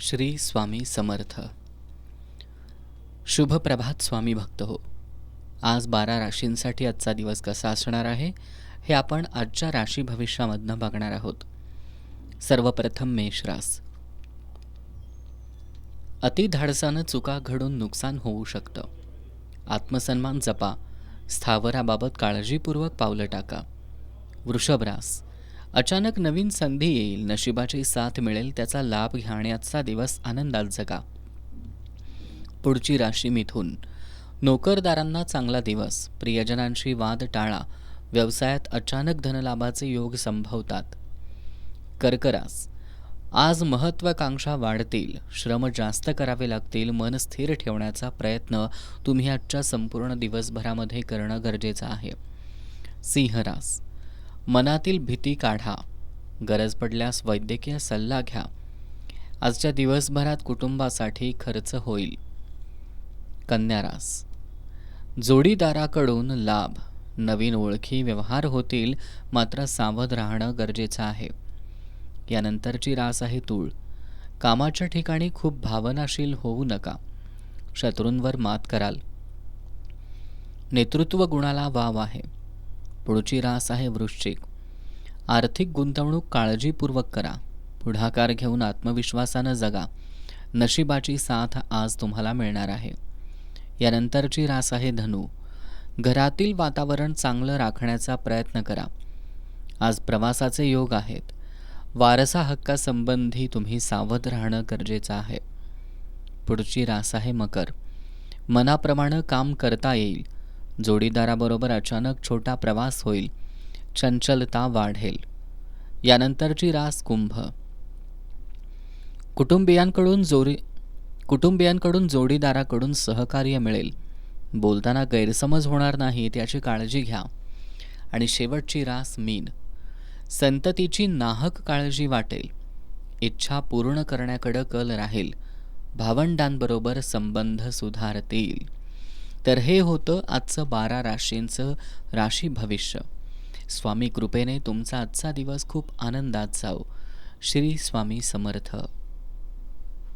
श्री स्वामी समर्थ. शुभ प्रभात स्वामी भक्त हो. आज बारा राशींसाठी आजचा दिवस कसा असणार आहे हे आपण आजच्या राशी भविष्यामधनं बघणार आहोत. सर्वप्रथम मेषरास अतिधाडसानं अति धाडसानं चुका घडून नुकसान होऊ शकतं. आत्मसन्मान जपा स्थावराबाबत काळजीपूर्वक पावलं टाका. वृषभ रास. अचानक नवीन संधी येईल नशिबाची साथ मिळेल त्याचा लाभ घेण्याचा दिवस आनंदात जगा. पुढची राशी मिथून. नोकरदारांना चांगला दिवस प्रियजनांशी वाद टाळा व्यवसायात अचानक धनलाभाचे योग संभवतात. कर्करास. आज महत्वाकांक्षा वाढतील श्रम जास्त करावे लागतील मन स्थिर ठेवण्याचा प्रयत्न तुम्ही आजच्या संपूर्ण दिवसभरामध्ये करणं गरजेचं आहे. सिंहरास. मनातील भीती काढा. गरज पडल्यास वैद्यकीय सल्ला घ्या. आजच्या दिवसभरात कुटुंबासाठी खर्च होईल. कन्यारास जोडीदाराकडून लाभ. नवीन ओळखी व्यवहार होतील मात्र सावध राहणं गरजेचं आहे. यानंतरची रास आहे तूळ. कामाच्या ठिकाणी खूप भावनाशील होऊ नका. शत्रूंवर मात कराल. नेतृत्व गुणाला वाव आहे. पुढची रास आहे वृश्चिक. आर्थिक गुंतवणूक काळजीपूर्वक करा. पुढाकार घेऊन आत्मविश्वासानं जगा. नशिबाची साथ आज तुम्हाला मिळणार आहे. यानंतरची रास आहे धनु. घरातील वातावरण चांगलं राखण्याचा प्रयत्न करा. आज प्रवासाचे योग आहेत. वारसा हक्कासंबंधी तुम्ही सावध राहणं गरजेचं आहे. पुढची रास आहे मकर. मनाप्रमाणे काम करता येईल. जोडीदाराबरोबर अचानक छोटा प्रवास होईल. चंचलता वाढेल. यानंतरची रास कुंभ. कुटुंबियांकडून जोरी कुटुंबियांकडून जोडीदाराकडून सहकार्य मिळेल. बोलताना गैरसमज होणार नाही त्याची काळजी घ्या. आणि शेवटची रास मीन. संततीची नाहक काळजी वाटेल. इच्छा पूर्ण करण्याकडं कल राहील. भावंडांबरोबर संबंध सुधारतील. तर हे होतं आजचं बारा राशींचं राशी भविष्य. स्वामी कृपेने तुमचा आजचा दिवस खूप आनंदात जाओ श्री स्वामी समर्थ.